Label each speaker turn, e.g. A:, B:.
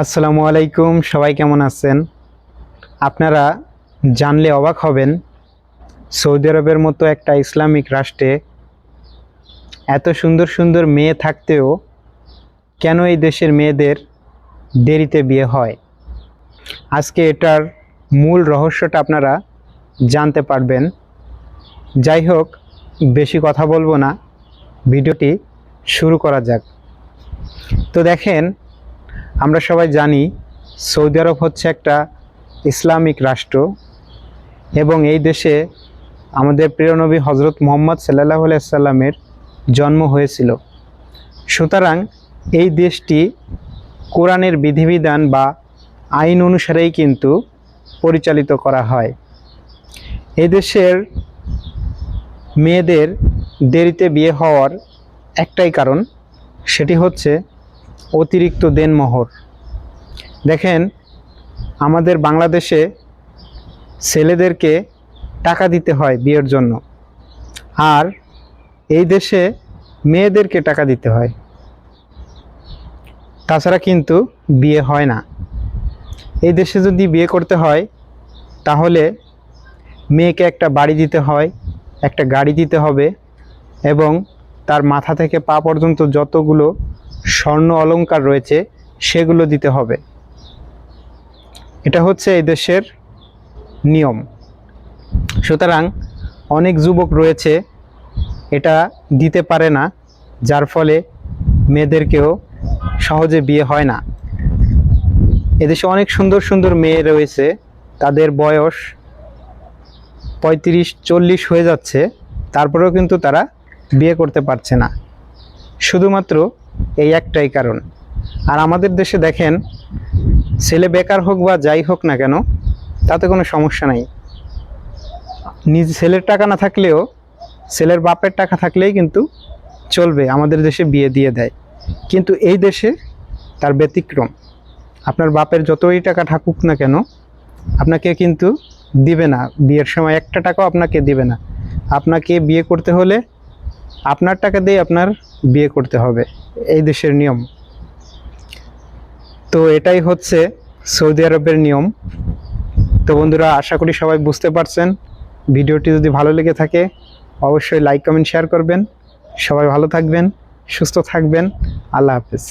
A: আসসালামু আলাইকুম, সবাই কেমন আছেন? আপনারা জানলে অবাক হবেন, সৌদি আরবের মতো একটা ইসলামিক রাষ্ট্রে এত সুন্দর সুন্দর মেয়ে থাকতেও কেন এই দেশের মেয়েদের দেরিতে বিয়ে হয়? আজকে এটার মূল রহস্যটা আপনারা জানতে পারবেন। যাই হোক, বেশি কথা বলব না, ভিডিওটি শুরু করা যাক। তো দেখেন আমরা সবাই জানি সৌদি আরব হচ্ছে একটা ইসলামিক রাষ্ট্র এবং এই দেশে আমাদের প্রিয় নবী হজরত মোহাম্মদ সাল্লাহ সাল্লামের জন্ম হয়েছিল। সুতরাং এই দেশটি কোরআনের বিধিবিধান বা আইন অনুসারেই কিন্তু পরিচালিত করা হয়। এই দেশের মেয়েদের দেরিতে বিয়ে হওয়ার একটাই কারণ সেটি হচ্ছে অতিরিক্ত দেনমোহর। দেখেন, আমাদের বাংলাদেশে ছেলেদেরকে টাকা দিতে হয় বিয়ের জন্য। আর এই দেশে মেয়েদেরকে টাকা দিতে হয়। তাছাড়া কিন্তু বিয়ে হয় না। এই দেশে যদি বিয়ে করতে হয়, তাহলে মেয়েকে একটা বাড়ি দিতে হয়, একটা গাড়ি দিতে হবে এবং তার মাথা থেকে পা পর্যন্ত যতগুলো স্বর্ণ অলংকার রয়েছে, সেগুলো দিতে হবে। এটা হচ্ছে এই দেশের নিয়ম। সুতরাং অনেক যুবক রয়েছে, এটা দিতে পারে না, যার ফলে মেয়েদেরকেও সহজে বিয়ে হয় না। এদেশে অনেক সুন্দর সুন্দর মেয়ে রয়েছে, তাদের বয়স পঁয়ত্রিশ, চল্লিশ হয়ে যাচ্ছে, তারপরেও কিন্তু তারা বিয়ে করতে পারছে না। শুধুমাত্র এই একটাই কারণ। আর আমাদের দেশে দেখেন, ছেলে বেকার হোক বা যাই হোক না কেন, তাতে কোনো সমস্যা নাই। নিজ ছেলের টাকা না থাকলেও, ছেলের বাপের টাকা থাকলেই কিন্তু চলবে, আমাদের দেশে বিয়ে দিয়ে দেয়। কিন্তু এই দেশে তার ব্যতিক্রম। আপনার বাপের যতই টাকা থাকুক না কেন, আপনাকে কিন্তু দিবে না। বিয়ের সময় একটা টাকাও আপনাকে দিবে না। আপনাকে বিয়ে করতে হলে আপনার টাকা দিয়ে আপনার বিয়ে করতে হবে, এই দেশের নিয়ম। তো এটাই হচ্ছে সৌদি আরবের নিয়ম। তো বন্ধুরা, আশা করি সবাই বুঝতে পারছেন। ভিডিওটি যদি ভালো লেগে থাকে, অবশ্যই লাইক কমেন্ট শেয়ার করবেন। সবাই ভালো থাকবেন, সুস্থ থাকবেন। আল্লাহ হাফেজ।